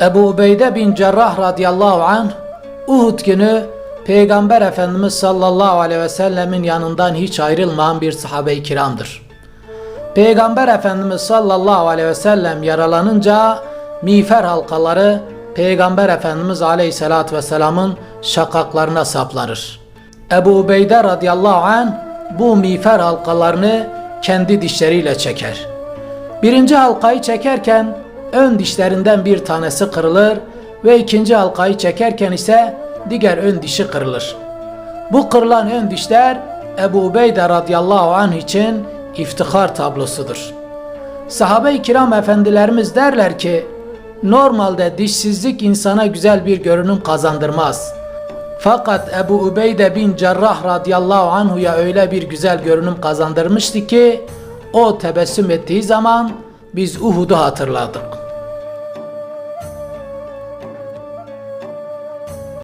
Ebu Ubeyde bin Cerrah radıyallahu anh Uhud günü Peygamber Efendimiz sallallahu aleyhi ve sellemin yanından hiç ayrılmayan bir sahabe-i kiramdır. Peygamber Efendimiz sallallahu aleyhi ve sellem yaralanınca miğfer halkaları Peygamber Efendimiz aleyhissalatü vesselamın şakaklarına saplanır. Ebu Ubeyde radıyallahu anh bu miğfer halkalarını kendi dişleriyle çeker. Birinci halkayı çekerken ön dişlerinden bir tanesi kırılır ve ikinci halkayı çekerken ise diğer ön dişi kırılır. Bu kırılan ön dişler Ebu Ubeyde radıyallahu anh için iftihar tablosudur. Sahabe-i kiram efendilerimiz derler ki, normalde dişsizlik insana güzel bir görünüm kazandırmaz. Fakat Ebu Ubeyde bin Cerrah radıyallahu anhuya öyle bir güzel görünüm kazandırmıştı ki, o tebessüm ettiği zaman biz Uhud'u hatırladık.